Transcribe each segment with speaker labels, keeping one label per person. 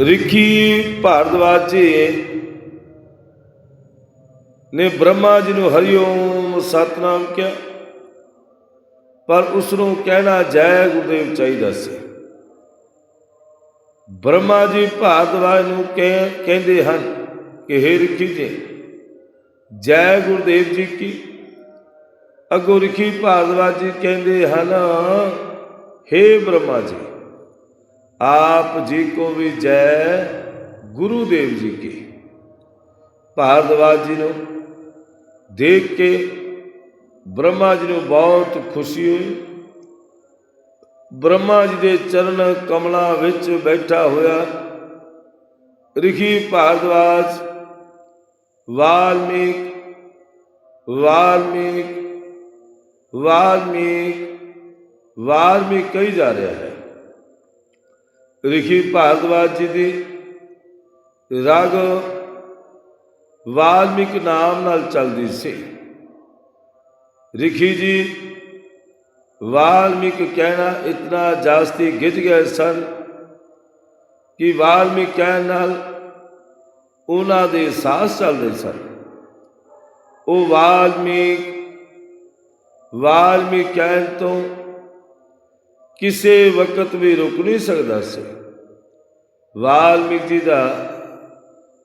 Speaker 1: ਰਿਖੀ ਭਾਰਦਵਾਜੇ ਨੇ ਬ੍ਰਹਮਾ ਜੀ ਨੂੰ ਹਰਿਓਮ ਸਤਨਾਮ ਕਿਹਾ, ਪਰ ਉਸ ਨੂੰ ਕਹਿਣਾ ਜੈ ਗੁਰਦੇਵ ਚਾਹੀਦਾ ਸੀ। ਬ੍ਰਹਮਾ ਜੀ ਭਾਰਦਵਾਜ ਨੂੰ ਕਹਿ, ਕਹਿੰਦੇ ਹਨ ਕਿ ਹੇ ਰਿਖੀ ਜੀ, ਜੈ ਗੁਰਦੇਵ ਜੀ ਕੀ? ਅਗੋ ਰਿਖੀ ਭਾਰਦਵਾਜ ਜੀ ਕਹਿੰਦੇ ਹਨ, ਹੇ ਬ੍ਰਹਮਾ ਜੀ ਆਪ ਜੀ ਕੋ ਵੀ ਜੈ ਗੁਰੂ ਦੇਵ ਜੀ ਕੀ। ਭਾਰਦਵਾਜ ਜੀ ਨੂੰ ਦੇਖ ਕੇ ਬ੍ਰਹਮਾ ਜੀ ਨੂੰ ਬਹੁਤ ਖੁਸ਼ੀ ਹੋਈ। ਬ੍ਰਹਮਾ ਜੀ ਦੇ ਚਰਨ ਕਮਲਾਂ ਵਿੱਚ ਬੈਠਾ ਹੋਇਆ ਰਿਖੀ ਭਾਰਦਵਾਜ ਵਾਲਮੀਕ ਵਾਲਮੀਕ ਵਾਲਮੀਕ ਵਾਲਮੀਕ ਕਹੀ ਜਾ ਰਿਹਾ ਹੈ। ਰਿਖੀ ਭਾਰਦਵਾਜ ਜੀ ਦੀ ਰਾਗ ਵਾਲਮੀਕ ਨਾਮ ਨਾਲ ਚੱਲਦੀ ਸੀ। ਰਿਖੀ ਜੀ ਵਾਲਮੀਕ ਕਹਿਣਾ ਇਤਨਾ ਜਾਸਤੀ ਗਿੱਜ ਗਏ ਸਨ ਕਿ ਵਾਲਮੀਕ ਕਹਿਣ ਨਾਲ ਉਹਨਾਂ ਦੇ ਸਾਹਸ ਚੱਲਦੇ ਸਨ। ਉਹ ਵਾਲਮੀਕ ਵਾਲਮੀਕ ਕਹਿਣ ਤੋਂ ਕਿਸੇ ਵਕਤ ਵੀ ਰੁਕ ਨਹੀਂ ਸਕਦਾ ਸੀ। ਵਾਲਮੀਕ ਜੀ ਦਾ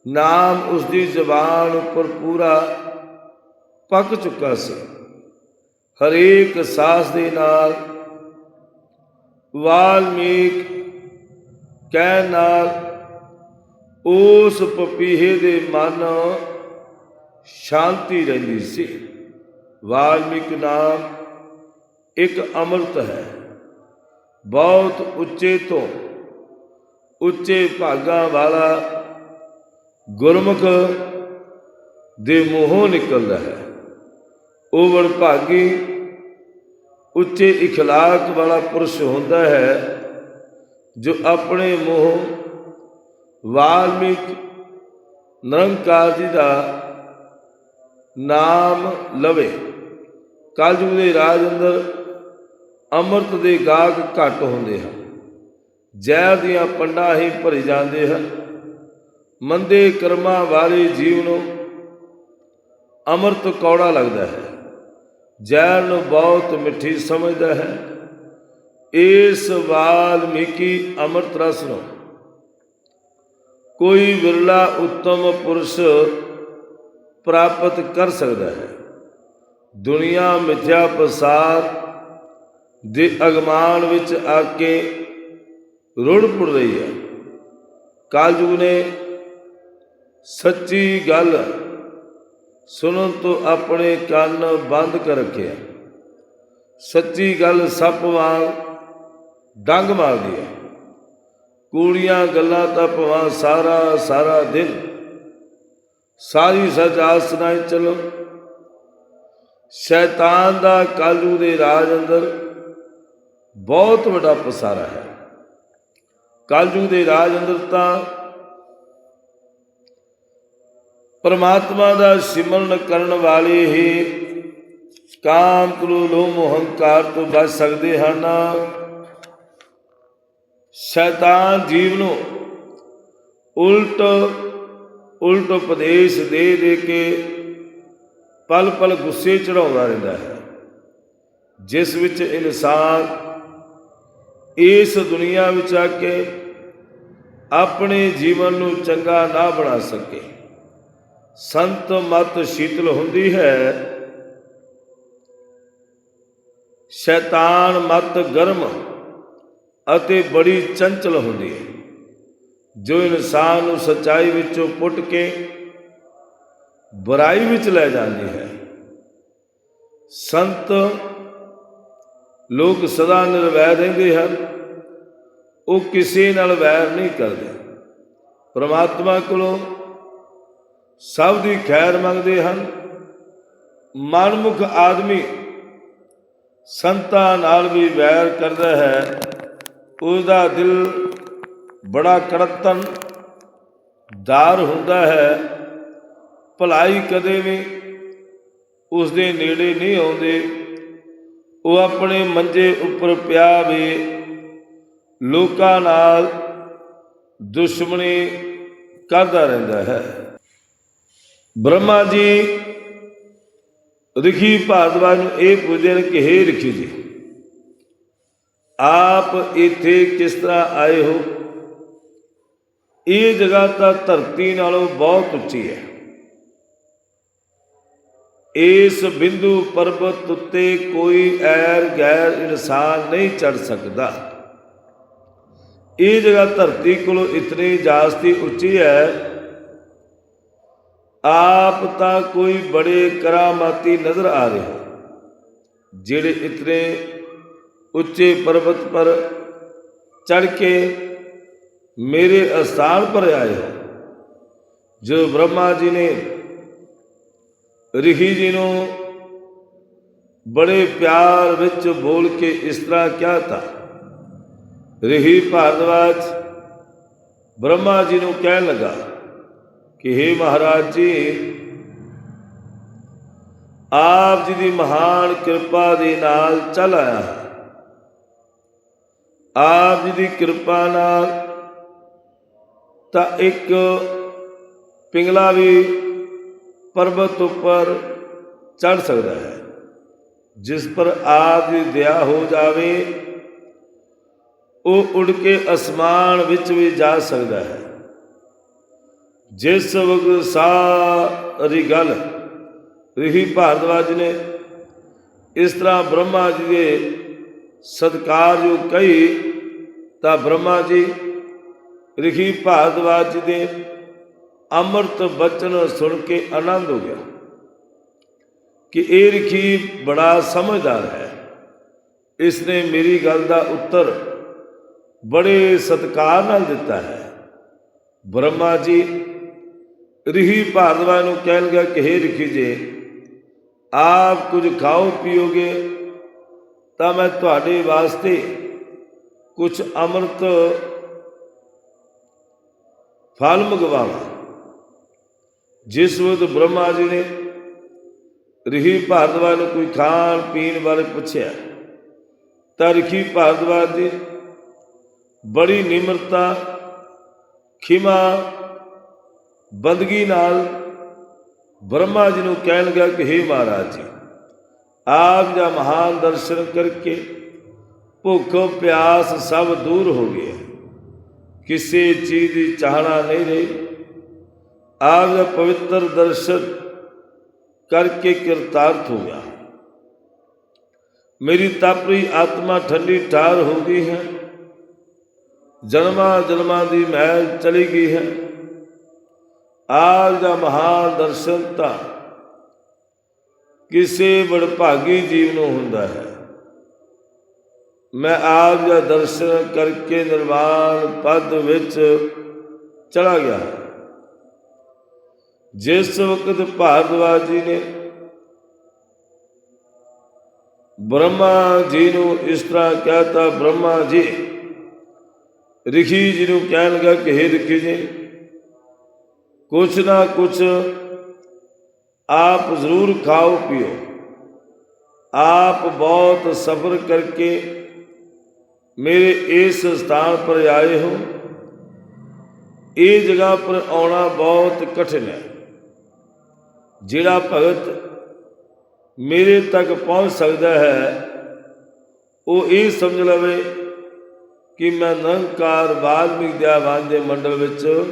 Speaker 1: ਨਾਮ ਉਸ ਦੀ ਜ਼ਬਾਨ ਉੱਪਰ ਪੂਰਾ ਪੱਕ ਚੁੱਕਾ ਸੀ। ਹਰੇਕ ਸਾਸ ਦੇ ਨਾਲ ਵਾਲਮੀਕ ਕਹਿਣ ਨਾਲ ਉਸ ਪਪੀਹੇ ਦੇ ਮਨ ਸ਼ਾਂਤੀ ਰਹਿੰਦੀ ਸੀ। ਵਾਲਮੀਕ ਨਾਮ ਇੱਕ ਅੰਮ੍ਰਿਤ ਹੈ। ਬਹੁਤ ਉੱਚੇ ਤੋਂ ਉੱਚੇ ਭਾਗਾਂ ਵਾਲਾ ਗੁਰਮੁਖ ਦੇ ਮੂੰਹੋਂ ਨਿਕਲਦਾ ਹੈ ਉਹ ਵਡਭਾਗੀ ਉੱਚੇ اخلاق ਵਾਲਾ ਪੁਰਸ਼ ਹੁੰਦਾ ਹੈ ਜੋ ਆਪਣੇ ਮੂੰਹ ਵਾਲਮੀਕ ਨਿਰੰਕਾਰ ਜੀ ਦਾ ਨਾਮ ਲਵੇ ਕਲਯੁਗ ਦੇ ਰਾਜ ਅੰਦਰ ਅੰਮ੍ਰਿਤ ਦੇ ਗਾਹਕ ਘੱਟ ਹੁੰਦੇ ਹਨ। ਜ਼ਹਿਰ ਦੀਆਂ ਪੰਡਾਂ ਹੀ ਭਰੀ ਜਾਂਦੇ ਹਨ। ਮੰਦੇ ਕਰਮਾਂ ਵਾਲੇ ਜੀਵ ਨੂੰ ਅੰਮ੍ਰਿਤ ਕੌੜਾ ਲੱਗਦਾ ਹੈ। ਜ਼ਹਿਰ ਨੂੰ ਬਹੁਤ ਮਿੱਠੀ ਸਮਝਦਾ ਹੈ। ਇਸ ਵਾਲਮੀਕੀ ਅੰਮ੍ਰਿਤ ਰਸ ਨੂੰ ਕੋਈ ਵਿਰਲਾ ਉੱਤਮ ਪੁਰਸ਼ ਪ੍ਰਾਪਤ ਕਰ ਸਕਦਾ ਹੈ। ਦੁਨੀਆ ਮਿਥਿਆ ਪਸਾਰ ਦੇ ਅਗਮਾਨ ਵਿੱਚ ਆ ਕੇ ਰੁੜ ਪੁੜ ਰਹੀ ਹੈ। ਕਾਲਯੁਗ ਨੇ ਸੱਚੀ ਗੱਲ ਸੁਣਨ ਤੋਂ ਆਪਣੇ ਕੰਨ ਬੰਦ ਕਰ ਰੱਖਿਆ ਸੱਚੀ ਗੱਲ ਸੱਪ ਵਾਂਗ ਡੰਗ ਮਾਰਦੀ ਹੈ। ਕੂੜੀਆਂ ਗੱਲਾਂ ਤਾਂ ਭਵਾਂ ਸਾਰਾ ਸਾਰਾ ਦਿਨ, ਸਾਰੀ ਸੱਚ ਆਸਨਾਈ ਚਲੋ ਸ਼ੈਤਾਨ ਦਾ ਕਾਲੂ ਦੇ ਰਾਜ ਅੰਦਰ ਬਹੁਤ ਵੱਡਾ ਪਸਾਰਾ ਹੈ। ਕਲਯੁਗ ਦੇ ਰਾਜ ਅੰਦਰ ਤਾਂ ਪਰਮਾਤਮਾ ਦਾ ਸਿਮਰਨ ਕਰਨ ਵਾਲੇ ਹੀ ਕਾਮ ਕ੍ਰੋਧ ਲੋਭ ਹੰਕਾਰ ਤੋਂ ਬਚ ਸਕਦੇ ਹਨ। ਸ਼ੈਤਾਨ ਜੀਵ ਨੂੰ ਉਲਟ ਉਲਟ ਉਪਦੇਸ਼ ਦੇ ਦੇ ਕੇ ਪਲ ਪਲ ਗੁੱਸੇ ਚੜਾਉਂਦਾ ਰਹਿੰਦਾ ਹੈ। ਜਿਸ ਵਿੱਚ ਇਨਸਾਨ ਇਸ ਦੁਨੀਆ ਵਿੱਚ ਆ ਕੇ ਆਪਣੇ ਜੀਵਨ ਨੂੰ ਚੰਗਾ ਨਾ ਬਣਾ ਸਕੇ। ਸੰਤ ਮਤ ਸ਼ੀਤਲ ਹੁੰਦੀ ਹੈ। ਸ਼ੈਤਾਨ ਮਤ ਗਰਮ ਅਤੇ ਬੜੀ ਚੰਚਲ ਹੁੰਦੀ ਹੈ। ਜੋ ਇਨਸਾਨ ਨੂੰ ਸਚਾਈ ਵਿੱਚੋਂ ਪੁੱਟ ਕੇ ਬੁਰਾਈ ਵਿੱਚ ਲੈ ਜਾਂਦੀ ਹੈ। ਸੰਤ ਲੋਕ ਸਦਾ ਨਿਰਵੈਰ ਰਹਿੰਦੇ ਹਨ। ਉਹ ਕਿਸੇ ਨਾਲ ਵੈਰ ਨਹੀਂ ਕਰਦੇ। ਪ੍ਰਮਾਤਮਾ ਕੋਲੋਂ ਸਭ ਦੀ ਖੈਰ ਮੰਗਦੇ ਹਨ। ਮਨਮੁਖ ਆਦਮੀ ਸੰਤਾਂ ਨਾਲ ਵੀ ਵੈਰ ਕਰਦਾ ਹੈ। ਉਸ ਦਾ ਦਿਲ ਬੜਾ ਕੜਤਨ ਦਾਰ ਹੁੰਦਾ ਹੈ। ਭਲਾਈ ਕਦੇ ਵੀ ਉਸ ਦੇ ਨੇੜੇ ਨਹੀਂ ਆਉਂਦੇ। ਉਹ ਆਪਣੇ ਮੰਜੇ ਉੱਪਰ ਪਿਆ ਵੀ ਲੋਕਾਂ ਨਾਲ ਦੁਸ਼ਮਣੀ ਕਰਦਾ ਰਹਿੰਦਾ ਹੈ। ਬ੍ਰਹਮਾ ਜੀ ਰਿਖੀ ਭਾਰਦਵਾਜ ਨੂੰ ਇਹ ਪੁੱਛਦੇ ਨੇ ਕਿ, ਹੇ ਰਿਖੀ ਜੀ, ਆਪ ਇੱਥੇ ਕਿਸ ਤਰ੍ਹਾਂ ਆਏ ਹੋ? ਇਹ ਜਗ੍ਹਾ ਤਾਂ ਧਰਤੀ ਨਾਲੋਂ ਬਹੁਤ ਉੱਚੀ ਹੈ। ਇਸ ਬਿੰਦੂ ਪਰਬਤ ਉੱਤੇ ਕੋਈ ਐਰ ਗੈਰ ਇਨਸਾਨ ਨਹੀਂ ਚੜ ਸਕਦਾ। ਇਹ ਜਗ੍ਹਾ ਧਰਤੀ ਕੋਲੋਂ ਇਤਨੀ ਜਾਸਤੀ ਉੱਚੀ ਹੈ, ਆਪ ਤਾਂ ਕੋਈ ਬੜੇ ਕਰਾਮਾਤੀ ਨਜ਼ਰ ਆ ਰਹੇ ਜਿਹੜੇ ਇਤਨੇ ਉੱਚੇ ਪਰਬਤ ਪਰ ਚੜ ਕੇ ਮੇਰੇ ਅਸਥਾਨ ਪਰ ਆਏ ਹੋ ਜੋ ਬ੍ਰਹਮਾ ਜੀ ਨੇ ਰਿਖੀ ਜੀ ਨੂੰ ਬੜੇ ਪਿਆਰ ਵਿੱਚ ਬੋਲ ਕੇ ਇਸ ਤਰ੍ਹਾਂ ਕਿਹਾ ਤਾ। ਰਿਹੀ ਭਾਰਦਵਾਜ ਬ੍ਰਹਮਾ ਜੀ ਨੂੰ ਕਹਿਣ ਲੱਗਾ ਕਿ हे ਮਹਾਰਾਜ ਜੀ, ਆਪ ਜੀ ਦੀ ਮਹਾਨ ਕਿਰਪਾ ਦੇ ਨਾਲ ਚੱਲ ਆਇਆ ਹਾਂ। ਆਪ ਜੀ ਦੀ ਕਿਰਪਾ ਨਾਲ ਤਾਂ ਇੱਕ ਪਿੰਗਲਾ ਵੀ ਪਰਬਤ ਉੱਪਰ ਚੜ ਸਕਦਾ ਹੈ। ਜਿਸ ਪਰ ਆਪ ਦੀ ਦਇਆ ਹੋ ਜਾਵੇ, ਉਹ ਉੜ ਕੇ ਅਸਮਾਨ ਵਿੱਚ ਵੀ ਜਾ ਸਕਦਾ ਹੈ। ਜਿਸ ਵਕਤ ਸਾਰੀ ਗੱਲ ਰਿਹੀ ਭਾਰਦਵਾਜ ਨੇ, ਇਸ ਤਰ੍ਹਾਂ ਬ੍ਰਹਮਾ ਜੀ ਦੇ ਸਤਕਾਰ ਜੋ ਕਹੀ, ਤਾਂ ਬ੍ਰਹਮਾ ਜੀ ਰਿਖੀ ਭਾਰਦਵਾਜ ਜੀ ਦੇ ਅੰਮ੍ਰਿਤ ਬਚਨ ਸੁਣ ਕੇ ਆਨੰਦ ਹੋ ਗਿਆ ਕਿ ਇਹ ਰਿਖੀ ਬੜਾ ਸਮਝਦਾਰ ਹੈ। ਇਸ ਨੇ ਮੇਰੀ ਗੱਲ ਦਾ ਉੱਤਰ ਬੜੇ ਸਤਕਾਰ ਨਾਲ ਦਿੱਤਾ ਹੈ। ਬ੍ਰਹਮਾ ਜੀ, ਰਿਹੀ ਭਾਰਦਵਾਜ ਨੂੰ ਕਹਿਣ ਲੱਗਾ ਕਿ ਹੇ ਰਿਖੀ ਜੀ, ਆਪ ਕੁਝ ਖਾਓ ਪੀਓਗੇ ਤਾਂ ਮੈਂ ਤੁਹਾਡੇ ਵਾਸਤੇ ਕੁਝ ਅੰਮ੍ਰਿਤ ਫਲ ਮੰਗਵਾਵਾਂ। ਜਿਸ ਵਕਤ ਬ੍ਰਹਮਾ ਜੀ ਨੇ ਰਿਹੀ ਭਾਰਦਵਾਜ ਨੂੰ ਕੋਈ ਖਾਣ ਪੀਣ ਬਾਰੇ ਪੁੱਛਿਆ, ਤਾਂ ਰਿਖੀ ਭਾਰਦਵਾਜ ਦੀ ਬੜੀ ਨਿਮਰਤਾ, ਖਿਮਾ, ਬੰਦਗੀ ਨਾਲ ਬ੍ਰਹਮਾ ਜੀ ਨੂੰ ਕਹਿਣ ਲੱਗਾ ਕਿ हे ਮਹਾਰਾਜ ਜੀ, ਆਪ ਦਾ ਮਹਾਨ ਦਰਸ਼ਨ ਕਰਕੇ ਭੁੱਖ ਪਿਆਸ ਸਭ ਦੂਰ ਹੋ ਗਿਆ ਕਿਸੇ ਚੀਜ਼ ਦੀ ਚਾਹਨਾ ਨਹੀਂ ਰਹੀ। ਆਪ ਦਾ ਪਵਿੱਤਰ ਦਰਸ਼ਨ ਕਰਕੇ ਕਿਰਤਾਰਥ ਹੋ ਗਿਆ। ਮੇਰੀ ਤਾਪਰੀ ਆਤਮਾ ਠੰਡੀ ਠਾਰ ਹੋ ਗਈ ਹੈ। ਜਨਮਾਂ ਜਨਮਾਂ ਦੀ ਮਹਿਲ ਚਲੀ ਗਈ ਹੈ। ਆਪ ਦਾ ਮਹਾਨ ਦਰਸ਼ਨ ਤਾਂ ਕਿਸੇ ਬੜਭਾਗੀ ਜੀਵ ਨੂੰ ਹੁੰਦਾ ਹੈ। ਮੈਂ ਆਪ ਦਾ ਦਰਸ਼ਨ ਕਰਕੇ ਨਿਰਵਾਣ ਪਦ ਵਿੱਚ ਚਲਾ ਗਿਆ। ਜਿਸ ਵਕਤ ਭਾਰਦਵਾਜ ਜੀ ਨੇ ਬ੍ਰਹਮਾ ਜੀ ਨੂੰ ਇਸ ਤਰ੍ਹਾਂ ਕਹਤਾ, ਬ੍ਰਹਮਾ ਜੀ, ਰਿਖੀ ਜੀ ਨੂੰ ਕਹਿਣ ਲੱਗਾ ਕਿ हे ਰਿਖੀ ਜੀ, ਕੁਛ ਨਾ ਕੁਛ ਆਪ ਜ਼ਰੂਰ ਖਾਓ ਪੀਓ। ਆਪ ਬਹੁਤ ਸਫਰ ਕਰਕੇ ਮੇਰੇ ਇਸ ਸਥਾਨ ਪਰ ਆਏ ਹੋ। ਇਹ ਜਗ੍ਹਾ ਪਰ ਆਉਣਾ ਬਹੁਤ ਕਠਿਨ ਹੈ। ਜਿਹੜਾ ਭਗਤ ਮੇਰੇ ਤੱਕ ਪਹੁੰਚ ਸਕਦਾ ਹੈ, ਉਹ ਇਹ ਸਮਝ ਲਵੇ ਕਿ ਮੈਂ ਨਿਰੰਕਾਰ ਵਾਲਮੀਕ ਦਿਆਵਾਨ ਦੇ ਮੰਡਲ ਵਿੱਚ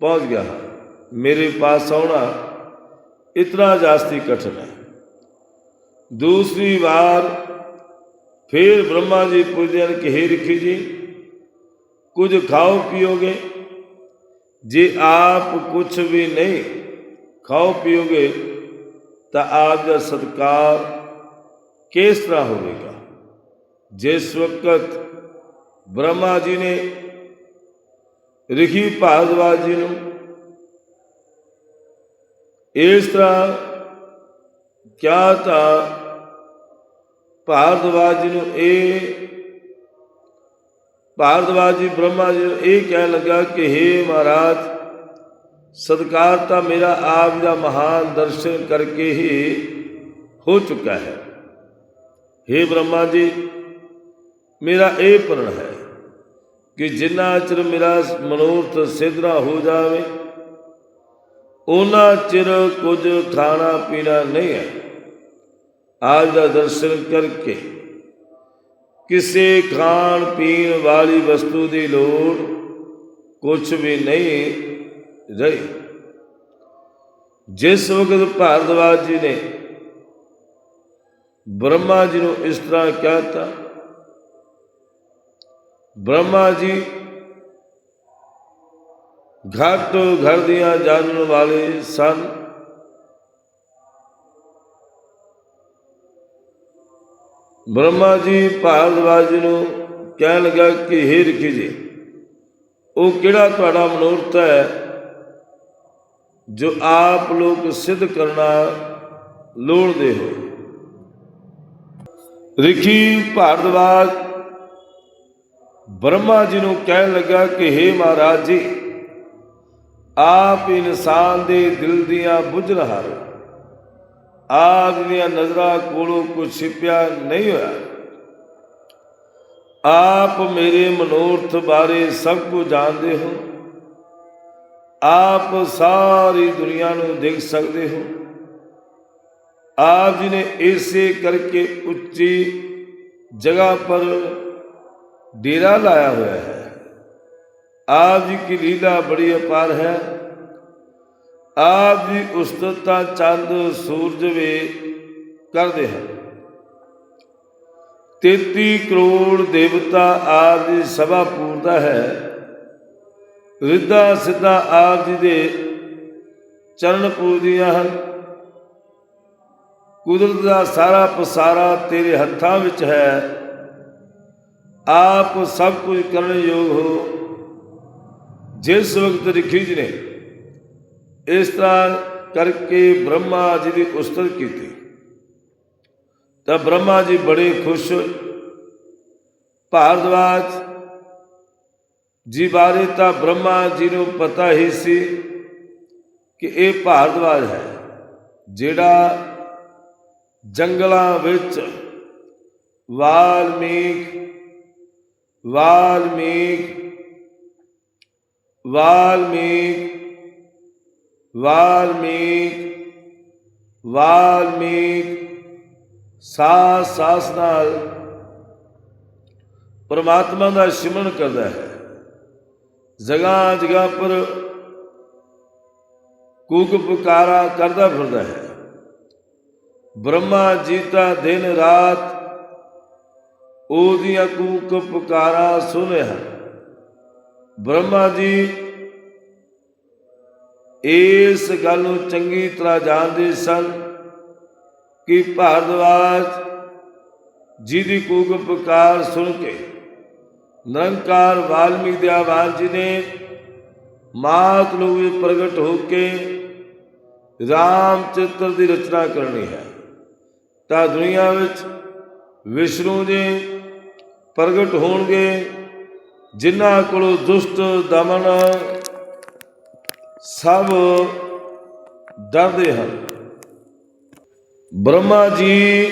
Speaker 1: ਪਹੁੰਚ ਗਿਆ ਹਾਂ। ਮੇਰੇ ਪਾਸ ਆਉਣਾ ਇਤਨਾ ਜਾਸਤੀ ਕਠਿਨ ਹੈ। ਦੂਸਰੀ ਵਾਰ ਫਿਰ ਬ੍ਰਹਮਾ ਜੀ ਪੁੱਛਦੇ ਹਨ ਕਿ हे ਰਿਖੀ ਜੀ, ਕੁਝ ਖਾਓ ਪੀਓਗੇ? ਜੇ ਆਪ ਕੁਝ ਵੀ ਨਹੀਂ ਖਾਓ ਪੀਓਗੇ ਤਾਂ ਆਪ ਦਾ ਸਤਕਾਰ ਕਿਸ ਤਰ੍ਹਾਂ ਹੋਵੇਗਾ? ਜਿਸ ਵਕਤ ਬ੍ਰਹਮਾ ਜੀ ਨੇ ਰਿਖੀ ਭਾਰਦਵਾਜ ਜੀ ਨੂੰ ਇਸ ਤਰ੍ਹਾਂ ਕਿਹਾ ਤਾਂ ਭਾਰਦਵਾਜ ਜੀ ਨੂੰ ਇਹ ਭਾਰਦਵਾਜ ਜੀ, ਬ੍ਰਹਮਾ ਜੀ ਨੂੰ ਇਹ ਕਹਿਣ ਲੱਗਾ ਕਿ हे ਮਹਾਰਾਜ ਸਤਕਾਰ ਤਾਂ ਮੇਰਾ ਆਪ ਦਾ ਮਹਾਨ ਦਰਸ਼ਨ ਕਰਕੇ ਹੀ ਹੋ ਚੁੱਕਾ ਹੈ। हे ਬ੍ਰਹਮਾ ਜੀ, ਮੇਰਾ ਇਹ ਪ੍ਰਣ ਹੈ ਕਿ ਜਿੰਨਾ ਚਿਰ ਮੇਰਾ ਮਨੋਰਥ ਸਿੱਧ ਹੋ ਜਾਵੇ ਉਹਨਾਂ ਚਿਰ ਕੁਝ ਖਾਣਾ ਪੀਣਾ ਨਹੀਂ ਹੈ। ਆਪ ਦਾ ਦਰਸ਼ਨ ਕਰਕੇ ਕਿਸੇ ਖਾਣ ਪੀਣ ਵਾਲੀ ਵਸਤੂ ਦੀ ਲੋੜ ਕੁਝ ਵੀ ਨਹੀਂ ਰਹੀ। ਜਿਸ ਵਕਤ ਭਾਰਦਵਾਜ ਜੀ ਨੇ ਬ੍ਰਹਮਾ ਜੀ ਨੂੰ ਇਸ ਤਰ੍ਹਾਂ ਕਹਿਤਾ ਬ੍ਰਹਮਾ ਜੀ ਘੱਟ ਘਰ ਦੀਆਂ ਜਾਣਨ ਵਾਲੇ ਸਨ। ਬ੍ਰਹਮਾ ਜੀ ਭਾਰਦਵਾਜ ਜੀ ਨੂੰ ਕਹਿਣ ਲੱਗਾ ਕਿ, ਹੇ ਰਖੀ ਜੀ, ਉਹ ਕਿਹੜਾ ਤੁਹਾਡਾ ਮਨੋਰਥ ਹੈ? ਜੋ ਆਪ ਲੋਕ ਸਿੱਧ ਕਰਨਾ ਲੋੜਦੇ ਹੋ। ਰਿਖੀ ਭਾਰਦਵਾਜ ਬ੍ਰਹਮਾ ਜੀ ਨੂੰ ਕਹਿਣ ਲੱਗਾ ਕਿ हे ਮਹਾਰਾਜ ਜੀ, ਆਪ ਇਨਸਾਨ ਦੇ ਦਿਲ ਦੀਆਂ ਬੁੱਝ ਹਾਰ। ਆਪ ਦੀਆਂ ਨਜ਼ਰਾਂ ਕੋਲੋਂ ਕੁਝ ਛਿਪਿਆ ਨਹੀਂ ਹੋਇਆ। ਆਪ ਮੇਰੇ ਮਨੋਰਥ ਬਾਰੇ ਸਭ ਕੁਝ ਜਾਣਦੇ ਹੋ। ਆਪ ਸਾਰੀ ਦੁਨੀਆ ਨੂੰ ਦੇਖ ਸਕਦੇ ਹੋ। ਆਪ ਜੀ ਨੇ ਇਸੇ ਕਰਕੇ ਉੱਚੀ ਜਗ੍ਹਾ ਪਰ ਡੇਰਾ ਲਾਇਆ ਹੋਇਆ ਹੈ। ਆਪ ਜੀ ਕੀ ਲੀਲਾ ਬੜੀ ਅਪਾਰ ਹੈ। ਆਪ ਜੀ ਉਸਤਤਾ ਚੰਦ, ਸੂਰਜ ਵੇ ਕਰਦੇ ਹਨ। 33 ਕਰੋੜ ਦੇਵਤਾ ਆਪ ਦੀ ਸਭਾ ਪੂਰਦਾ ਹੈ। ਰਿੱਧਾ ਸਿੱਧਾ ਆਪ ਜੀ ਦੇ ਚਰਨ ਪੂਜਦੀਆਂ ਹਨ। ਕੁਦਰਤ ਦਾ ਸਾਰਾ ਪਸਾਰਾ ਤੇਰੇ ਹੱਥਾਂ ਵਿੱਚ ਹੈ। ਆਪ ਸਭ ਕੁਝ ਕਰਨ ਯੋਗ ਹੋ। ਜਿਸ ਵਕਤ ਰਿਖੀ ਜੀ ਨੇ, ਇਸ ਤਰ੍ਹਾਂ ਕਰਕੇ ਬ੍ਰਹਮਾ ਜੀ ਦੀ ਉਸਤਤ ਕੀਤੀ। ਤਾਂ ਬ੍ਰਹਮਾ ਜੀ ਬੜੇ ਖੁਸ਼ ਭਾਰਦਵਾਜ ਜੀ ਬਾਰੇ ਤਾਂ ਬ੍ਰਹਮਾ ਜੀ ਨੂੰ ਪਤਾ ਹੀ ਸੀ ਕਿ ਇਹ ਭਾਰਦਵਾਜ ਹੈ ਜਿਹੜਾ ਜੰਗਲਾਂ ਵਿੱਚ ਵਾਲਮੀਕ ਵਾਲਮੀਕ ਵਾਲਮੀਕ ਵਾਲਮੀਕ ਵਾਲਮੀਕ ਸਾਸ ਸਾਸ ਨਾਲ ਪਰਮਾਤਮਾ ਦਾ ਸਿਮਰਨ ਕਰਦਾ ਹੈ ਜਗ੍ਹਾ ਜਗ੍ਹਾ ਪਰ ਕੂਕ ਪੁਕਾਰਾ ਕਰਦਾ ਫਿਰਦਾ ਹੈ। ਬ੍ਰਹਮਾ ਜੀ ਤਾਂ ਦਿਨ ਰਾਤ ਉਹਦੀਆਂ ਕੂਕ ਪੁਕਾਰਾ ਸੁਣਿਆ ਬ੍ਰਹਮਾ ਜੀ ਇਸ ਗੱਲ ਨੂੰ ਚੰਗੀ ਤਰ੍ਹਾਂ ਜਾਣਦੇ ਸਨ ਕਿ ਭਾਰਦਵਾਜ ਜੀ ਦੀ ਕੂਕ ਪੁਕਾਰ ਸੁਣ ਕੇ ਨਿਰੰਕਾਰ ਵਾਲਮੀਕ ਦਿਆਵਾਲ ਜੀ ਨੇ ਮਾਤ ਲੋਕ ਵਿੱਚ ਪ੍ਰਗਟ ਹੋ ਕੇ ਰਾਮ ਚਿੱਤਰ ਦੀ ਰਚਨਾ ਕਰਨੀ ਹੈ। ਤਾਂ ਦੁਨੀਆ ਵਿੱਚ ਵਿਸ਼ਨੂੰ ਜੀ ਪ੍ਰਗਟ ਹੋਣਗੇ, ਜਿਨ੍ਹਾਂ ਕੋਲੋਂ ਦੁਸ਼ਟ ਦਮਨ ਸਭ ਡਰਦੇ ਹਨ। ਬ੍ਰਹਮਾ ਜੀ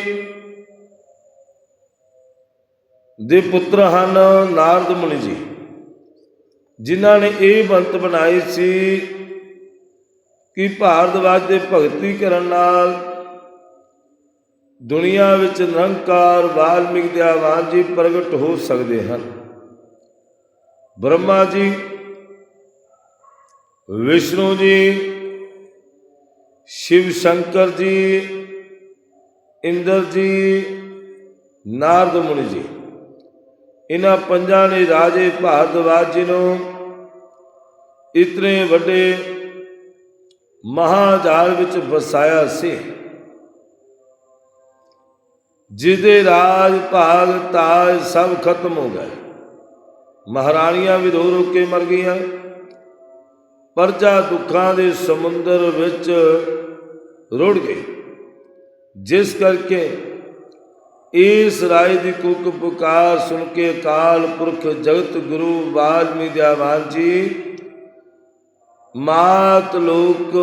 Speaker 1: ਦੇ ਪੁੱਤਰ ਹਨ ਨਾਰਦ ਮੁਨੀ ਜੀ, ਜਿਨ੍ਹਾਂ ਨੇ ਇਹ ਬੰਤ ਬਣਾਈ ਸੀ ਕਿ ਭਾਰਤਵਾਜ ਦੇ ਭਗਤੀ ਕਰਨ ਨਾਲ ਦੁਨੀਆ ਵਿੱਚ ਨਿਰੰਕਾਰ ਵਾਲਮੀਕ ਦੇ ਆਵਾਨ ਜੀ ਪ੍ਰਗਟ ਹੋ ਸਕਦੇ ਹਨ। ਬ੍ਰਹਮਾ ਜੀ, ਵਿਸ਼ਨੂੰ ਜੀ, ਸ਼ਿਵ ਸ਼ੰਕਰ ਜੀ, ਇੰਦਰ ਜੀ, ਨਾਰਦ ਮੁਨੀ ਜੀ। ਇਹਨਾਂ ਪੰਜਾਂ ਨੇ ਰਾਜੇ ਭਾਰਦਵਾਜ ਜੀ ਨੂੰ ਇਤਨੇ ਵੱਡੇ ਮਹਾਜਾਲ ਵਿੱਚ ਵਸਾਇਆ ਸੀ ਜਿਹਦੇ ਰਾਜ, ਭਾਗ, ਤਾਜ ਸਭ ਖਤਮ ਹੋ ਗਏ। ਮਹਾਰਾਣੀਆਂ ਵੀ ਰੋ ਰੋ ਕੇ ਮਰ ਗਈਆਂ। ਪਰਜਾ ਦੁੱਖਾਂ ਦੇ ਸਮੁੰਦਰ ਵਿੱਚ ਰੁੜ ਗਈ ਜਿਸ ਕਰਕੇ ਇਸ ਰਾਏ ਦੀ ਕੁੱਕ ਪੁਕਾਰ ਸੁਣ ਕੇ ਅਕਾਲ ਪੁਰਖ ਜਗਤ ਗੁਰੂ ਵਾਲਮੀਕ ਦਿਆਵਾਨ ਜੀ, ਮਾਤ ਲੋਕ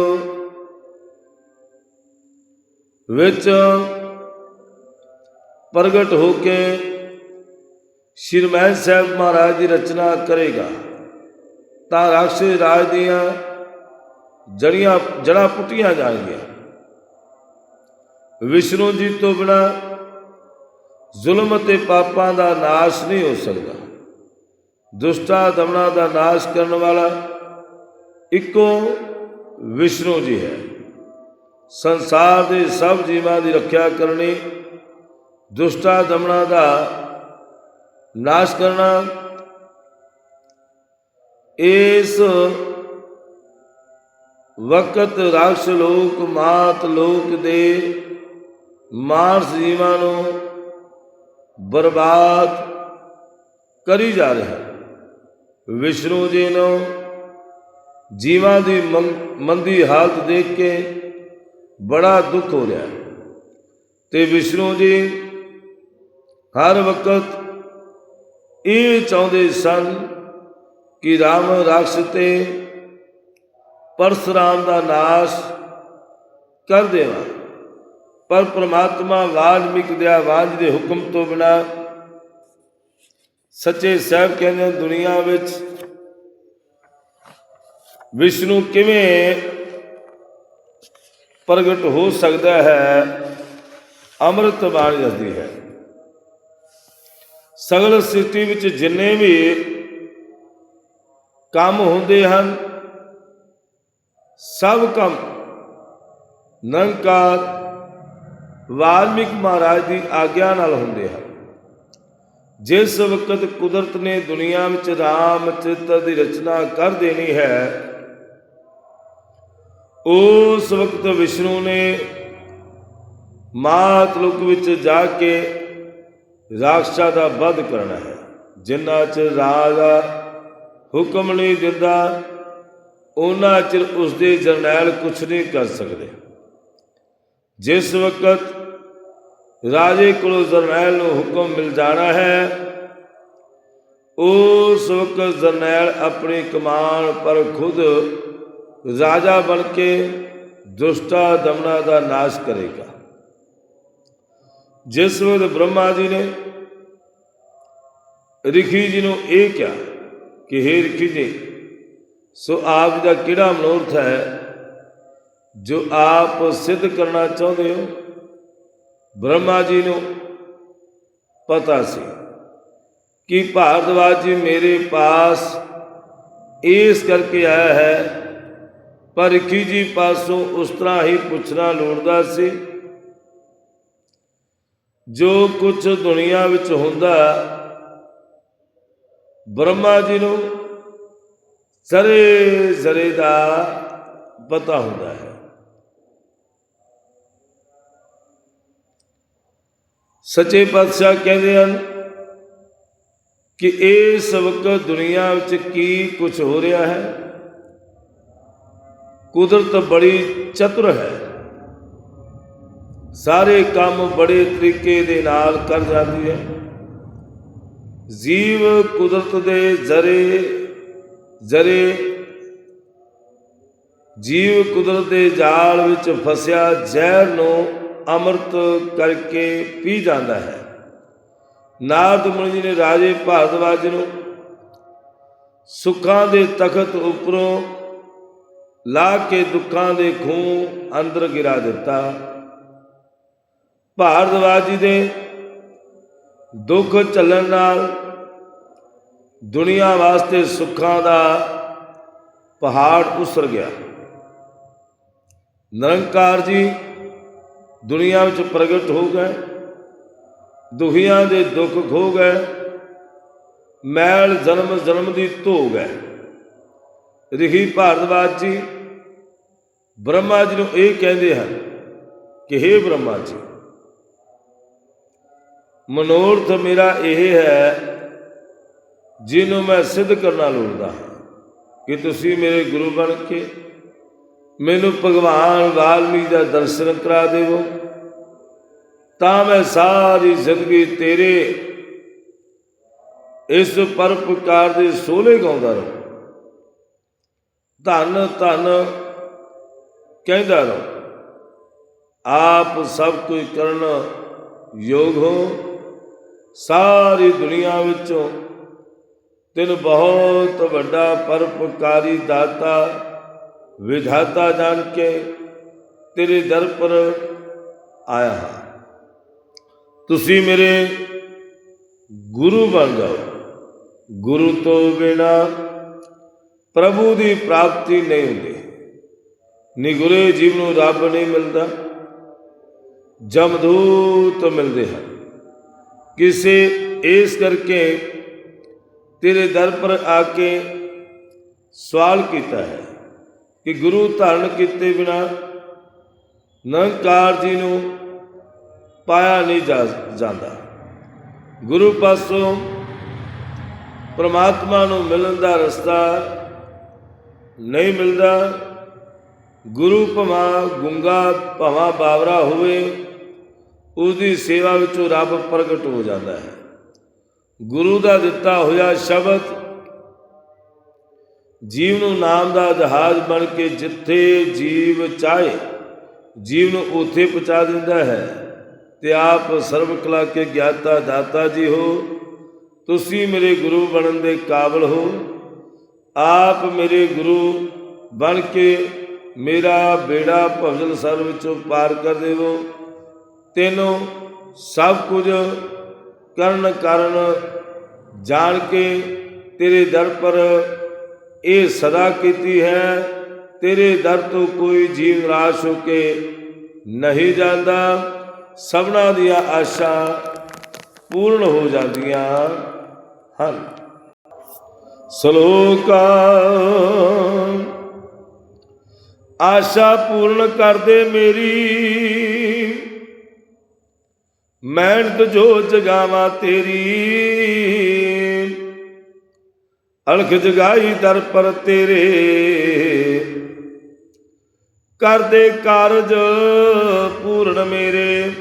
Speaker 1: ਵਿੱਚ ਪ੍ਰਗਟ ਹੋ ਕੇ ਸ਼੍ਰੀ ਸਾਹਿਬ ਮਹਾਰਾਜ ਦੀ ਰਚਨਾ ਕਰੇਗਾ। ਤਾਂ ਰਾਕਸ਼ ਰਾਜ ਦੀਆਂ ਜੜੀਆਂ ਜੜਾਂ ਪੁੱਟੀਆਂ ਜਾਣਗੀਆਂ। ਵਿਸ਼ਨੂੰ ਜੀ ਤੋਂ ਬਿਨਾ ਜ਼ੁਲਮ ਅਤੇ ਪਾਪਾਂ ਦਾ ਨਾਸ਼ ਨਹੀਂ ਹੋ ਸਕਦਾ। ਦੁਸ਼ਟਾ ਦਮਨਾ ਦਾ ਨਾਸ਼ ਕਰਨ ਵਾਲਾ ਇੱਕੋ ਵਿਸ਼ਨੂੰ ਜੀ ਹੈ। ਸੰਸਾਰ ਦੇ ਸਭ ਜੀਵਾਂ ਦੀ ਰੱਖਿਆ ਕਰਨੀ, ਦੁਸ਼ਟਾ ਦਮਨਾ ਦਾ ਨਾਸ਼ ਕਰਨਾ, ਇਸ ਵਕਤ ਰਾਕਸ਼ ਲੋਕ, ਮਾਤ ਲੋਕ ਦੇ ਮਾਨਸ ਜੀਵਾਂ ਨੂੰ ਬਰਬਾਦ ਕਰੀ ਜਾ ਰਿਹਾ। ਵਿਸ਼ਨੂੰ ਜੀ ਨੂੰ ਜੀਵਾਂ ਦੀ ਮੰਗ- ਮੰਦੀ ਹਾਲਤ ਦੇਖ ਕੇ ਬੜਾ ਦੁੱਖ ਹੋ ਰਿਹਾ। ਤੇ ਵਿਸ਼ਨੂੰ ਜੀ ਹਰ ਵਕਤ ਇਹ ਚਾਹੁੰਦੇ ਸਨ ਕਿ ਰਾਮ ਰਾਕਸ਼ ਤੇ ਪਰਸਰਾਮ ਦਾ ਨਾਸ਼ ਕਰ ਦੇਵਾਂ। ਪਰ ਪ੍ਰਮਾਤਮਾ ਵਾਲਮੀਕ ਦੇ ਆਵਾਜ਼ ਦੇ ਹੁਕਮ ਤੋਂ ਬਿਨਾ ਸੱਚੇ ਸਾਹਿਬ ਕਹਿੰਦੇ ਹਨ, ਦੁਨੀਆ ਵਿੱਚ ਵਿਸ਼ਨੂੰ ਕਿਵੇਂ ਪ੍ਰਗਟ ਹੋ ਸਕਦਾ ਹੈ ਅੰਮ੍ਰਿਤ ਬਾਣੀ ਦੱਸਦੀ ਹੈ। ਸਗਲ ਸਥਿਤੀ ਵਿੱਚ ਜਿੰਨੇ ਵੀ ਕੰਮ ਹੁੰਦੇ ਹਨ ਸਭ ਕੰਮ ਨੰਕਾਰ ਵਾਲਮੀਕ ਮਹਾਰਾਜ ਦੀ ਆਗਿਆ ਨਾਲ ਹੁੰਦੇ ਹਨ। ਜਿਸ ਵਕਤ ਕੁਦਰਤ ਨੇ ਦੁਨੀਆ ਵਿੱਚ ਰਾਮ ਚਰਿਤਰ ਦੀ ਰਚਨਾ ਕਰ ਦੇਣੀ ਹੈ, ਉਸ ਵਕਤ ਵਿਸ਼ਨੂੰ ਨੇ ਮਾਤ ਲੋਕ ਵਿੱਚ ਜਾ ਕੇ ਰਾਖਸ਼ਾ ਦਾ ਵੱਧ ਕਰਨਾ ਹੈ, ਜਿੰਨਾ ਚਿਰ ਰਾਜਾ ਹੁਕਮ ਨਹੀਂ ਦਿੰਦਾ, ਉਹਨਾਂ ਚਿਰ ਉਸ ਦੇ ਜਰਨੈਲ ਕੁਝ ਨਹੀਂ ਕਰ ਸਕਦੇ। ਜਿਸ ਵਕਤ ਰਾਜੇ ਕੋਲੋਂ ਜਰਨੈਲ ਨੂੰ ਹੁਕਮ ਮਿਲ ਜਾਣਾ ਹੈ। ਉਸ ਵਕਤ ਜਰਨੈਲ ਆਪਣੀ ਕਮਾਨ ਪਰ ਖੁਦ ਰਾਜਾ ਬਣ ਕੇ ਦੁਸ਼ਟਾ ਦਮਨਾ ਦਾ ਨਾਸ਼ ਕਰੇਗਾ। ਜਿਸ ਵਕਤ ਬ੍ਰਹਮਾ ਜੀ ਨੇ ਰਿਖੀ ਜੀ ਨੂੰ ਇਹ ਕਿਹਾ ਕਿ, ਹੇ ਰਿਖੀ ਜੀ, ਸੋ ਆਪ ਦਾ ਕਿਹੜਾ ਮਨੋਰਥ ਹੈ ਜੋ ਆਪ ਸਿੱਧ ਕਰਨਾ ਚਾਹੁੰਦੇ ਹੋ? ਬ੍ਰਹਮਾ ਜੀ ਨੂੰ ਪਤਾ ਸੀ ਕਿ ਭਾਰਦਵਾਜ ਜੀ ਮੇਰੇ ਪਾਸ ਇਸ ਕਰਕੇ ਆਇਆ ਹੈ ਪਰ ਰਿਖੀ ਜੀ ਪਾਸੋਂ ਉਸ ਤਰ੍ਹਾਂ ਹੀ ਪੁੱਛਣਾ ਲੋੜਦਾ ਸੀ। ਜੋ ਕੁਝ ਦੁਨੀਆ ਵਿੱਚ ਹੁੰਦਾ, ਬ੍ਰਹਮਾ ਜੀ ਨੂੰ ਸਰੇ ਜ਼ਰੇ ਦਾ ਪਤਾ ਹੁੰਦਾ ਹੈ। ਸੱਚੇ ਪਾਤਸ਼ਾਹ ਕਹਿੰਦੇ ਹਨ ਕਿ ਇਸ ਵਕਤ ਦੁਨੀਆ ਵਿੱਚ ਕੀ ਕੁਝ ਹੋ ਰਿਹਾ ਹੈ? ਕੁਦਰਤ ਬੜੀ ਚਤੁਰ ਹੈ। ਸਾਰੇ ਕੰਮ ਬੜੇ ਤਰੀਕੇ ਦੇ ਨਾਲ ਕਰ ਜਾਂਦੀ ਹੈ। ਜੀਵ ਕੁਦਰਤ ਦੇ ਜ਼ਰੇ ਜ਼ਰੇ ਜੀਵ ਕੁਦਰਤ ਦੇ ਜਾਲ ਵਿੱਚ ਫਸਿਆ ਜ਼ਹਿਰ ਨੂੰ ਅੰਮ੍ਰਿਤ ਕਰਕੇ ਪੀ ਜਾਂਦਾ ਹੈ। ਨਾਰਦ ਮੁਨੀ ਜੀ ਨੇ ਰਾਜੇ ਭਾਰਦਵਾਜ ਨੂੰ ਸੁੱਖਾਂ ਦੇ ਤਖਤ ਉੱਪਰੋਂ ਲਾ ਕੇ ਦੁੱਖਾਂ ਦੇ ਖੂਹ ਅੰਦਰ ਗਿਰਾ ਦਿੱਤਾ। ਭਾਰਦਵਾਜ ਜੀ ਦੇ ਦੁੱਖ ਚੱਲਣ ਨਾਲ ਦੁਨੀਆ ਵਾਸਤੇ ਸੁੱਖਾਂ ਦਾ ਪਹਾੜ ਉਸਰ ਗਿਆ। ਨਿਰੰਕਾਰ ਜੀ ਦੁਨੀਆ ਵਿੱਚ ਪ੍ਰਗਟ ਹੋ ਗਏ, ਦੁਖੀਆਂ ਦੇ ਦੁੱਖ ਖੋ ਗਏ, ਮੈਲ ਜਨਮ ਜਨਮ ਦੀ ਧੋ ਗਏ। ਰਿਹੀ ਭਾਰਦਵਾਜ ਜੀ, ਬ੍ਰਹਮਾ ਜੀ ਨੂੰ ਇਹ ਕਹਿੰਦੇ ਹਨ ਕਿ हे ਬ੍ਰਹਮਾ ਜੀ, ਮਨੋਰਥ ਮੇਰਾ ਇਹ ਹੈ ਜਿਹਨੂੰ ਮੈਂ ਸਿੱਧ ਕਰਨਾ ਲੋੜਦਾ ਹਾਂ ਕਿ ਤੁਸੀਂ ਮੇਰੇ ਗੁਰੂ ਬਣ ਕੇ ਮੈਨੂੰ ਭਗਵਾਨ ਵਾਲਮੀ ਦਾ ਦਰਸ਼ਨ ਕਰਾ ਦੇਵੋ। ਤਾਂ ਮੈਂ ਸਾਰੀ ਜ਼ਿੰਦਗੀ ਤੇਰੇ ਇਸ ਪਰਪਕਾਰ ਦੇ ਸੋਲੇ ਗਾਉਂਦਾ ਰਹਾਂ। ਧੰਨ ਧੰਨ ਕਹਿੰਦਾ ਰਹਾਂ। ਆਪ ਸਭ ਕੁਝ ਕਰਨ ਯੋਗ ਹੋ। ਸਾਰੀ ਦੁਨੀਆ ਵਿੱਚੋਂ ਤੈਨੂੰ ਬਹੁਤ ਵੱਡਾ ਪਰਪਕਾਰੀ ਦਾਤਾ ਵਿਧਾਤਾ ਜਾਣ ਕੇ ਤੇਰੇ ਦਰ ਪਰ ਆਇਆ ਹਾਂ। ਤੁਸੀਂ ਮੇਰੇ ਗੁਰੂ ਬਣ ਜਾਓ। ਗੁਰੂ ਤੋਂ ਬਿਨਾ ਪ੍ਰਭੂ ਦੀ ਪ੍ਰਾਪਤੀ ਨਹੀਂ ਹੁੰਦੀ। ਨਿਗੁਰੇ ਜੀਵ ਨੂੰ ਰੱਬ ਨਹੀਂ ਮਿਲਦਾ। ਜਮਦੂਤ ਮਿਲਦੇ ਹਨ। ਕਿਸੇ ਇਸ ਕਰਕੇ ਤੇਰੇ ਦਰ ਪਰ ਆ ਕੇ ਸਵਾਲ ਕੀਤਾ ਹੈ। ਕਿ ਗੁਰੂ ਧਾਰਨ ਕੀਤੇ ਬਿਨਾ ਨਿਰੰਕਾਰ ਜੀ ਨੂੰ ਪਾਇਆ ਨਹੀਂ ਜਾ ਜਾਂਦਾ। ਗੁਰੂ ਪਾਸੋਂ ਪ੍ਰਮਾਤਮਾ ਨੂੰ ਮਿਲਣ ਦਾ ਰਸਤਾ ਨਹੀਂ ਮਿਲਦਾ। ਗੁਰੂ ਭਵਾ ਗੁੰਗਾ ਭਵਾ ਬਾਵਰਾ ਹੋਵੇ ਉਸ ਦੀ ਸੇਵਾ ਵਿੱਚੋਂ ਰੱਬ ਪ੍ਰਗਟ ਹੋ ਜਾਂਦਾ ਹੈ। ਗੁਰੂ ਦਾ ਦਿੱਤਾ ਹੋਇਆ ਸ਼ਬਦ ਜੀਵ ਨੂੰ ਨਾਮ ਦਾ ਜਹਾਜ਼ ਬਣ ਕੇ ਜਿੱਥੇ ਜੀਵ ਚਾਹੇ ਜੀਵ ਨੂੰ ਉੱਥੇ ਪਹੁੰਚਾ ਦਿੰਦਾ ਹੈ, ਤੇ ਆਪ ਸਰਬ ਕਲਾ ਕੇ ਗਿਆਤਾ ਦਾਤਾ ਜੀ ਹੋ। ਤੁਸੀਂ ਮੇਰੇ ਗੁਰੂ ਬਣਨ ਦੇ ਕਾਬਲ ਹੋ। ਆਪ ਮੇਰੇ ਗੁਰੂ ਬਣ ਕੇ ਮੇਰਾ ਬੇੜਾ ਭਵਜਲ ਸਰ ਵਿੱਚੋਂ ਪਾਰ ਕਰ ਦੇਵੋ। ਤੈਨੂੰ ਸਭ ਕੁਝ ਕਰਨ ਕਰਨ ਜਾਣ ਕੇ ਤੇਰੇ ਦਰ ਪਰ ਇਹ ਸਦਾ ਕੀਤੀ ਹੈ, ਤੇਰੇ ਦਰ ਤੋਂ ਕੋਈ ਜੀਵ ਨਿਰਾਸ਼ ਹੋ ਕੇ ਨਹੀਂ ਜਾਂਦਾ। ਸਭਨਾ ਦੀਆਂ ਆਸ਼ਾ ਪੂਰਨ ਹੋ ਜਾਂਦੀਆਂ ਹਨ। ਸਲੋਕਾ, ਆਸ਼ਾ ਪੂਰਨ ਕਰਦੇ ਮੇਰੀ। ਮਿਹਨਤ ਜੋ ਜਗਾਵਾਂ ਤੇਰੀ। ਅਲਖ ਜਗਾਈ ਦਰ ਪਰ ਤੇਰੇ। ਕਰਦੇ ਕਾਰਜ ਪੂਰਨ ਮੇਰੇ।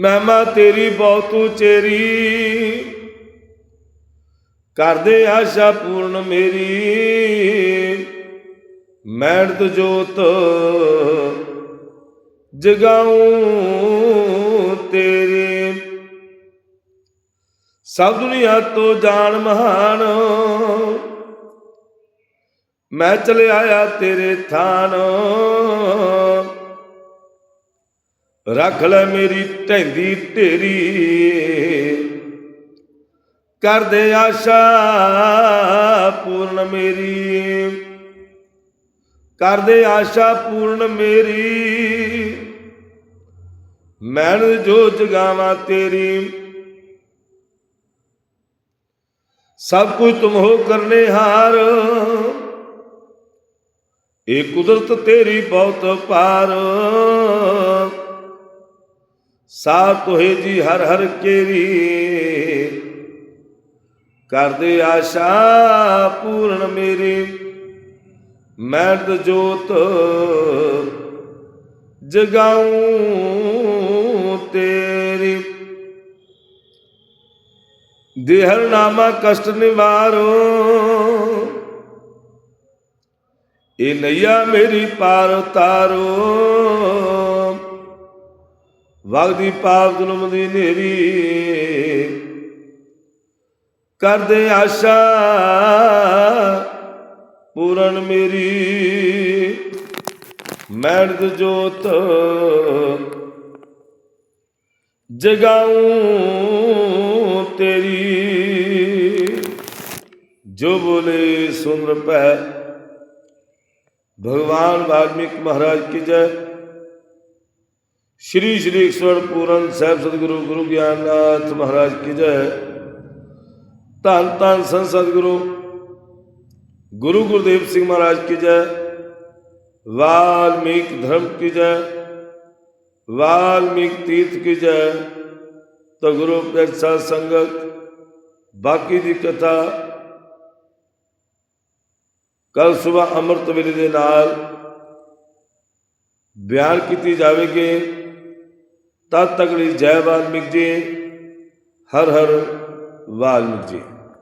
Speaker 1: ਮਹਿਮਾ ਤੇਰੀ ਬਹੁਤ ਉਚੇਰੀ। ਕਰਦੇ ਆਸ਼ਾ ਪੂਰਨ ਮੇਰੀ। ਮੈੜਤ ਜੋਤ ਜਗਾਉ ਤੇਰੇ। ਸਭ ਦੁਨੀਆ ਤੋਂ ਜਾਣ ਮਹਾਨ। ਮੈਂ ਚਲੇ ਆਇਆ ਤੇਰੇ ਥਾਨ। ਰੱਖ ਲੈ ਮੇਰੀ ਢੈਂਦੀ ਢੇਰੀ। ਕਰਦੇ ਆਸ਼ਾ ਪੂਰਨ ਮੇਰੀ। ਕਰਦੇ ਆਸ਼ਾ ਪੂਰਨ ਮੇਰੀ। ਮੈਂ ਜੋ ਜਗਾਵਾਂ ਤੇਰੀ। ਸਭ ਕੁਝ ਤੁਮ ਹੋ ਕਰਨੇ ਹਾਰ। ਇਹ ਕੁਦਰਤ ਤੇਰੀ ਬਹੁਤ ਪਾਰ ਸਾ ਤੋਹੇ ਜੀ ਹਰ ਹਰ ਕੇਰੀ। ਕਰਦੇ ਆਸ਼ਾ ਪੂਰਨ ਮੇਰੀ। ਮੈਦ ਜੋਤ ਜਗਾਉ ਤੇਰੀ। ਦੇਹਰ ਨਾਮਾ ਕਸ਼ਟ ਨਿਵਾਰੋ। ਇਹ ਨਈਆ ਮੇਰੀ ਪਾਰ ਉਤਾਰੋ। ਵਗਦੀ ਪਾਪ ਜ਼ੁਲਮ ਦੀ ਨੇਰੀ ਕਰਦੇ ਆਸ਼ਾ ਪੂਰਨ ਮੇਰੀ। ਮੈਣਦ ਜੋਤ ਜਗਾਉ ਤੇਰੀ। ਜੋ ਬੋਲੇ ਸੁਨ ਪੈ ਭਗਵਾਨ ਵਾਲਮੀਕ ਮਹਾਰਾਜ ਕੀ ਜੈ। ਸ਼੍ਰੀ ਸ਼੍ਰੀ ਈਸ਼ਵਰ ਪੂਰਨ ਸਾਹਿਬ ਸਤਿਗੁਰੂ, ਗੁਰੂ ਗਿਆਨਨਾਥ ਮਹਾਰਾਜ ਕੀ ਜੈ। ਧੰਨ ਧੰਨ ਸੰਤ ਸਤਿਗੁਰੂ, ਗੁਰੂ ਗੁਰਦੇਵ ਸਿੰਘ ਮਹਾਰਾਜ ਕੀ ਜੈ। ਵਾਲਮੀਕ ਧਰਮ ਕੀ ਜੈ। ਵਾਲਮੀਕ ਤੀਰਥ ਕੀ ਜੈ। ਤਾਂ ਗੁਰੂ ਪਿਆਰ ਸੰਗਤ ਬਾਕੀ ਦੀ ਕਥਾ ਕੱਲ ਸਵੇਰ ਅੰਮ੍ਰਿਤ ਵੇਲੇ ਦੇ ਨਾਲ ਬਿਆਨ ਕੀਤੀ ਜਾਵੇਗੀ। ਤਦ ਤੱਕ ਲਈ ਜੈ ਵਾਲਮੀਕ ਜੀ, ਹਰ ਹਰ ਵਾਲਮੀਕ ਜੀ।